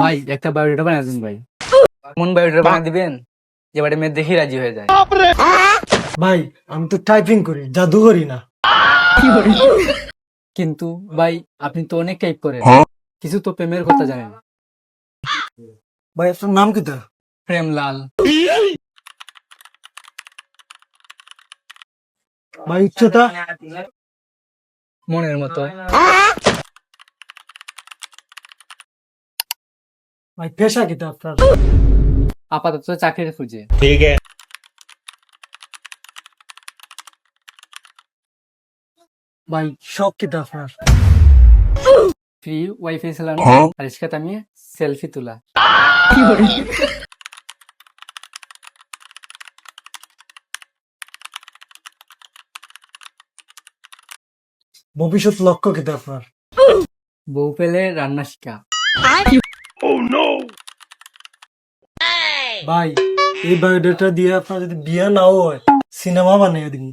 ভাই একটা বায়োডাটা বানিয়ে দিন ভাই। এমন বায়োডাটা বানিয়ে দিবেন? যে বাড়ি মেয়ে দেখি রাজি হয়ে যায়। ভাই আমি তো টাইপিং করি জাদু করি না। কিন্তু ভাই আপনি তো অনেক টাইপ করেন। কিছু তো প্রেমের কথা জানেন। ভাই আপনার নাম কি তা প্রেমলাল। ভাই উচ্চতা মনের মতো। ভাই পেশা কি আপনার? আপাতত চাকরির খুঁজে। ভাই শখ কি আপনার? ফ্রি ওয়াইফাই চালানো আর আমি সেলফি তোলা। ভবিষ্যৎ লক্ষ্য কি আপনার? বউ পেলে রান্না শিখা। ভাই এই বায়োডাটা দিয়ে আপনার যদি বিয়া নাও হয় সিনেমা বানিয়ে দিন